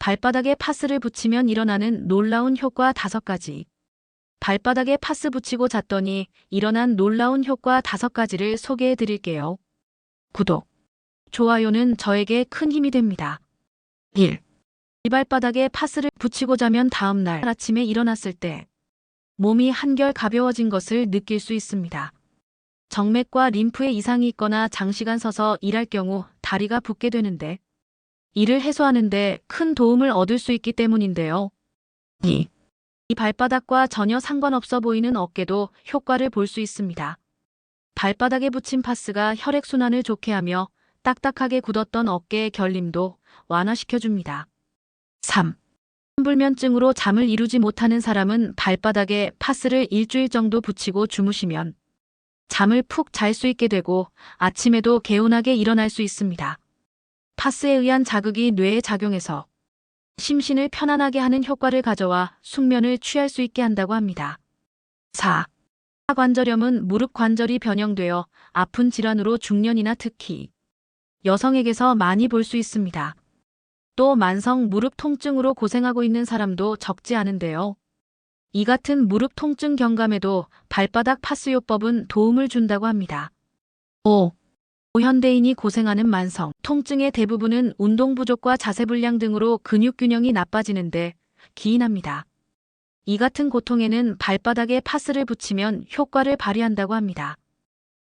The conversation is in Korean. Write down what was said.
발바닥에 파스를 붙이면 일어나는 놀라운 효과 다섯 가지. 발바닥에 파스 붙이고 잤더니 일어난 놀라운 효과 다섯 가지를 소개해 드릴게요. 구독, 좋아요는 저에게 큰 힘이 됩니다. 1. 이 발바닥에 파스를 붙이고 자면 다음날 아침에 일어났을 때 몸이 한결 가벼워진 것을 느낄 수 있습니다. 정맥과 림프에 이상이 있거나 장시간 서서 일할 경우 다리가 붓게 되는데 이를 해소하는데 큰 도움을 얻을 수 있기 때문인데요. 2. 이 발바닥과 전혀 상관없어 보이는 어깨도 효과를 볼 수 있습니다. 발바닥에 붙인 파스가 혈액순환을 좋게 하며 딱딱하게 굳었던 어깨의 결림도 완화시켜줍니다. 3. 불면증으로 잠을 이루지 못하는 사람은 발바닥에 파스를 일주일 정도 붙이고 주무시면 잠을 푹 잘 수 있게 되고 아침에도 개운하게 일어날 수 있습니다. 파스에 의한 자극이 뇌에 작용해서 심신을 편안하게 하는 효과를 가져와 숙면을 취할 수 있게 한다고 합니다. 4. 관절염은 무릎 관절이 변형되어 아픈 질환으로 중년이나 특히 여성에게서 많이 볼 수 있습니다. 또 만성 무릎 통증으로 고생하고 있는 사람도 적지 않은데요. 이 같은 무릎 통증 경감에도 발바닥 파스요법은 도움을 준다고 합니다. 5. 현대인이 고생하는 만성 통증의 대부분은 운동 부족과 자세 불량 등으로 근육 균형이 나빠지는데 기인합니다. 이 같은 고통에는 발바닥에 파스를 붙이면 효과를 발휘한다고 합니다.